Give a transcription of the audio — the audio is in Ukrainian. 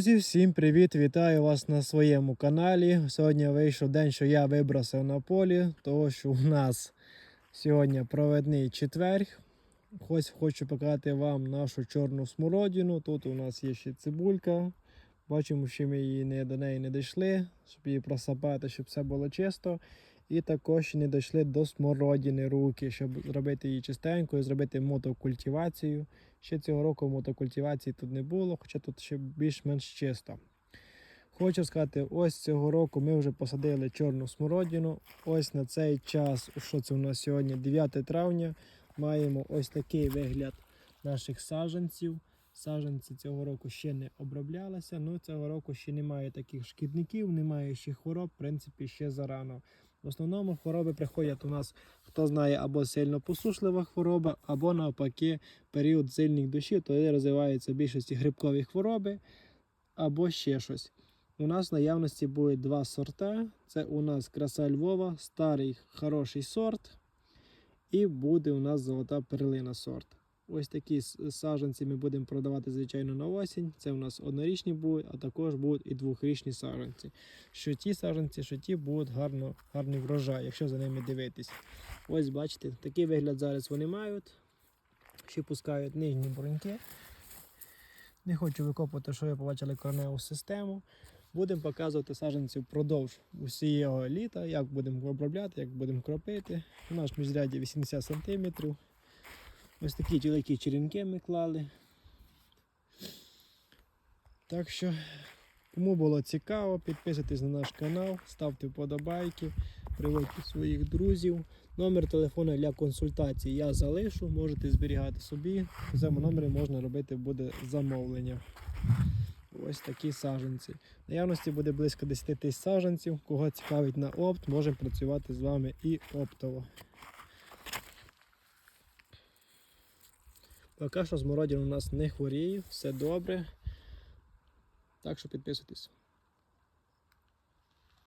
Друзі, всім привіт! Вітаю вас на своєму каналі. Сьогодні вийшов день, що я вибрався на полі, того що у нас сьогодні проведний четверг. Ось хочу показати вам нашу чорну смородину. Тут у нас є ще цибулька. Бачимо, що ми її не, до неї не дійшли, щоб її просапати, щоб все було чисто. І також не дійшли до смородини руки, щоб зробити її чистенькою, зробити мотокультивацію. Ще цього року мотокультивації тут не було, хоча тут ще більш-менш чисто. Хочу сказати, ось цього року ми вже посадили чорну смородину. Ось на цей час, що це у нас сьогодні, 9 травня, маємо ось такий вигляд наших саджанців. Саджанці цього року ще не оброблялися, ну цього року ще немає таких шкідників, немає ще хвороб, в принципі, ще зарано. В основному хвороби приходять у нас, хто знає, або сильно посушлива хвороба, або навпаки період сильних дощів, тоді розвиваються більшості грибкові хвороби або ще щось. У нас в наявності буде два сорта. Це у нас краса Львова, старий хороший сорт. І буде у нас золота перлина сорт. Ось такі саджанці ми будемо продавати, звичайно, на осінь. Це у нас однорічні будуть, а також будуть і двохрічні саджанці. Що ті саджанці, що ті будуть гарно, гарний врожай, якщо за ними дивитись. Ось бачите, такий вигляд зараз вони мають. Ще пускають нижні бруньки. Не хочу викопувати, що ви побачили кореневу систему. Будемо показувати саджанці впродовж усього літа, як будемо обробляти, як будемо кропити. У нас міжряді 80 см. Ось такі великі черенки ми клали. Так що, кому було цікаво, підписуйтесь на наш канал, ставте вподобайки, приводьте своїх друзів. Номер телефону для консультацій я залишу, можете зберігати собі. В цьому номері можна робити буде замовлення. Ось такі саджанці. В наявності буде близько 10 тисяч саджанців. Кого цікавить на опт, можемо працювати з вами і оптово. Поки що смородина у нас не хворіє, все добре. Так що підписуйтесь.